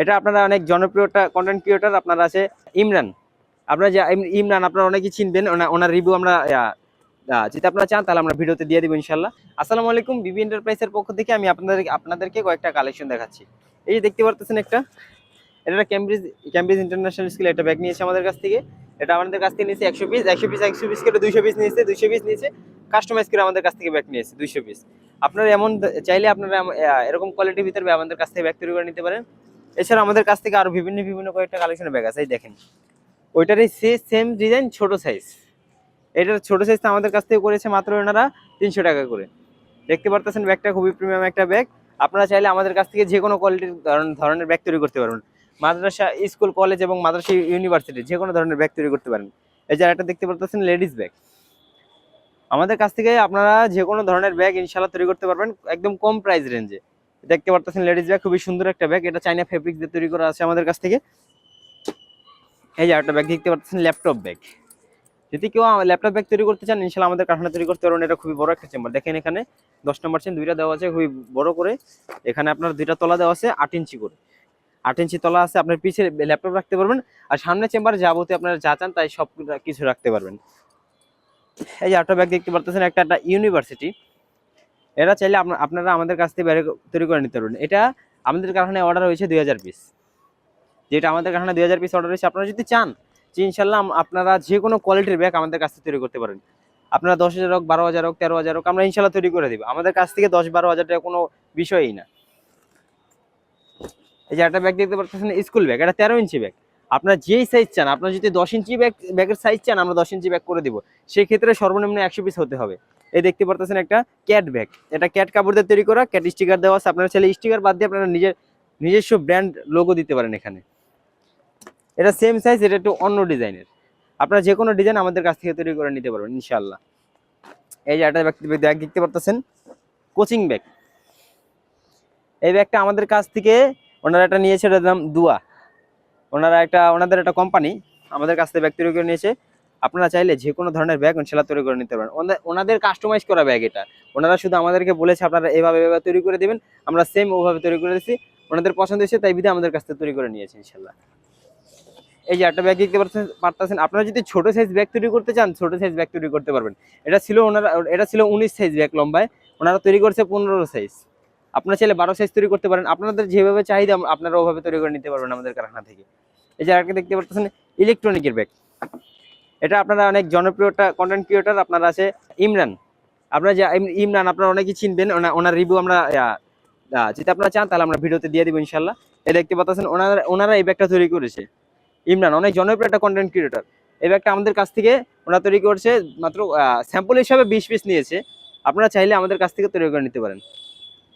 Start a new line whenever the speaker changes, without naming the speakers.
এটা আপনারা অনেক জনপ্রিয়টা কন্টেন্ট ক্রিয়েটর আপনারা আছে ইমরান। আপনারা যে ইমরান আপনারা অনেকেই চিনবেন, ওনা- ওনার রিভিউ আমরা যদি আপনারা চান তাহলে আমরা ভিডিওতে দিয়ে দেবো ইনশাল্লাহ। আসসালামু আলাইকুম, বিবি এন্টারপ্রাইজের পক্ষ থেকে আমি আপনাদের, আপনাদেরকে কয়েকটা কালেকশন দেখাচ্ছি। এই যে দেখতে পারতেছেন একটা, এটা ক্যামব্রিজ ক্যামব্রিজ ইন্টারন্যাশনাল স্কুল একটা ব্যাগ নিয়েছে আমাদের কাছ থেকে। এটা আমাদের কাছ থেকে নিয়েছে একশো পিস একশো পিস একশো পিস করে দুইশো পিস নিয়েছে, দুইশো পিস নিয়েছে। কাস্টমাইজ করে আমাদের কাছ থেকে ব্যাগ নিয়েছে, দুইশো পিস আপনারা এমন চাইলে আপনারা এরকম কোয়ালিটির ভিতরে আমাদের কাছ থেকে ব্যাগ তৈরি করে নিতে পারেন। এছাড়া আমাদের কাছ থেকে আরও বিভিন্ন বিভিন্ন কয়েকটা কালেকশনের ব্যাগ আছে, এই দেখেন। ওইটারই সেম ডিজাইন ছোট সাইজ এটার ছোট সাইজটা আমাদের কাছ থেকে করেছে মাত্র ওনারা তিনশো টাকা করে। দেখতে পারতেছেন ব্যাগটা খুবই প্রিমিয়াম একটা ব্যাগ আপনারা চাইলে আমাদের কাছ থেকে যে কোনো কোয়ালিটির ধরনের ব্যাগ তৈরি করতে পারবেন। মাদ্রাসা, স্কুল কলেজ এবং মাদ্রাসা ইউনিভার্সিটি যে কোনো ধরনের ব্যাগ তৈরি করতে পারেন। এছাড়া একটা দেখতে পারতেছেন লেডিস ব্যাগ আমাদের কাছ থেকে আপনারা যে কোনো ধরনের ব্যাগ ইনশাল্লাহ তৈরি করতে পারবেন, একদম কম প্রাইস রেঞ্জে দেখতে পারতেছেন লেডিস ব্যাগ খুবই সুন্দর একটা ব্যাগ এটা চাইনা ফেব্রিক দিয়ে তৈরি করা আছে আমাদের কাছ থেকে। এই যে একটা ব্যাগ দেখতে পারতেছেন ল্যাপটপ ব্যাগ যদি কেউ ল্যাপটপ ব্যাগ তৈরি করতে চান, ইনশাল্লাহ আমাদের কারখানা তৈরি করতে পারবেন। এটা খুবই বড় একটা চেম্বার দেখেন এখানে দশ নম্বর চেন দুইটা দেওয়া আছে, খুবই বড় করে। এখানে আপনার দুইটা তলা দেওয়া আছে, আট ইঞ্চি করে। আট ইঞ্চি তলা আছে, আপনার পিছে ল্যাপটপ রাখতে পারবেন। আর সামনে চেম্বার যাবতীয় আপনারা যা চান, তাই সব কিছু রাখতে পারবেন। এই যে একটা ব্যাগ দেখতে পারতেছেন, একটা একটা ইউনিভার্সিটি এটা চাইলে আপনা- আপনারা আমাদের কাছ থেকে তৈরি করে নিতে পারবেন। এটা আমাদের কারখানায় অর্ডার হয়েছে দুই হাজার পিস যেটা আমাদের কারখানায় দুই হাজার পিস অর্ডার হয়েছে, আপনারা যদি চান, যে ইনশাল্লাহ আপনারা যে কোনো কোয়ালিটির ব্যাগ আমাদের কাছ থেকে তৈরি করতে পারেন। আপনারা দশ হাজার হোক, বারো হাজার হোক, তেরো হাজার হোক, আমরা ইনশাল্লাহ তৈরি করে দিব। আমাদের কাছ থেকে দশ বারো হাজার টাকা কোনো বিষয়ই না। এই যে একটা ব্যাগ দেখতে পাচ্ছেন স্কুল ব্যাগ এটা তেরো ইঞ্চি ব্যাগ আপনার যেই সাইজ চান, আপনার যদি দশ ইঞ্চি ব্যাগ ব্যাগের সাইজ চান, আমরা দশ ইঞ্চি ব্যাগ করে দিব। সেই ক্ষেত্রে সর্বনিম্ন একশো পিস হতে হবে। এই দেখতে পারতেছেন একটা ক্যাট ব্যাগ এটা ক্যাট কাপড় দিয়ে তৈরি করা ক্যাট স্টিকার দেওয়া আছে। আপনারা চাইলে স্টিকার বাদ দিয়ে আপনারা নিজের, নিজস্ব ব্র্যান্ড লোগো দিতে পারেন এখানে। এটা সেম সাইজ এটা একটু অন্য ডিজাইনের আপনারা যে কোনো ডিজাইন আমাদের কাছ থেকে তৈরি করে নিতে পারবেন ইনশাল্লাহ এই যে একটা ব্যাগ দেখতে পারতেছেন কোচিং ব্যাগ এই ব্যাগটা আমাদের কাছ থেকে ওনারা একটা নিয়েছে এটার নাম দুয়া। ওনারা একটা, ওনাদের একটা কোম্পানি আমাদের কাছ থেকে ব্যাগ তৈরি করে নিয়েছে। আপনারা চাইলে যে কোনো ধরনের ব্যাগ সেলা তৈরি করে নিতে পারেন। ওনাদের- কাস্টমাইজ করা ব্যাগ এটা। ওনারা শুধু আমাদেরকে বলেছে আপনারা এভাবে এভাবে তৈরি করে দেবেন, আমরা সেম ওভাবে তৈরি করে দিচ্ছি ওনাদের পছন্দ হয়েছে, তাই বিধে আমাদের কাছ থেকে তৈরি করে নিয়েছে ইনশাল্লাহ এই যে একটা ব্যাগ দেখতে পাচ্ছেন পারতেছেন, আপনারা যদি ছোট সাইজ ব্যাগ তৈরি করতে চান, ছোট সাইজ ব্যাগ তৈরি করতে পারবেন। এটা ছিল ওনারা, এটা ছিল উনিশ সাইজ ব্যাগ লম্বায়। ওনারা তৈরি করছে পনেরো সাইজ আপনারা ছেলে বারো সাইজ তৈরি করতে পারেন, আপনাদের যেভাবে চাহিদা, আপনারা ওভাবে তৈরি করে নিতে পারবেন আমাদের কারখানা থেকে। যে আরেকটা দেখতে পাচ্ছেন ইলেকট্রনিকের ব্যাগ এটা আপনারা অনেক জনপ্রিয়টা কন্টেন্ট ক্রিয়েটর আপনারা আছে ইমরান। আপনারা যে ইমরান, আপনারা অনেকেই চিনবেন ওনার রিভিউ আমরা যদি আপনারা চান, তাহলে আমরা ভিডিওতে দিয়ে দেবো ইনশাল্লাহ এ দেখতে পাচ্ছেন, ওনারা ওনারা এই ব্যাগটা তৈরি করেছে। ইমরান, অনেক জনপ্রিয় একটা কন্টেন্ট ক্রিয়েটর এই ব্যাগটা আমাদের কাছ থেকে ওনারা তৈরি করছে, মাত্র স্যাম্পল হিসাবে বিশ পিস নিয়েছে। আপনারা চাইলে আমাদের কাছ থেকে তৈরি করে নিতে পারেন।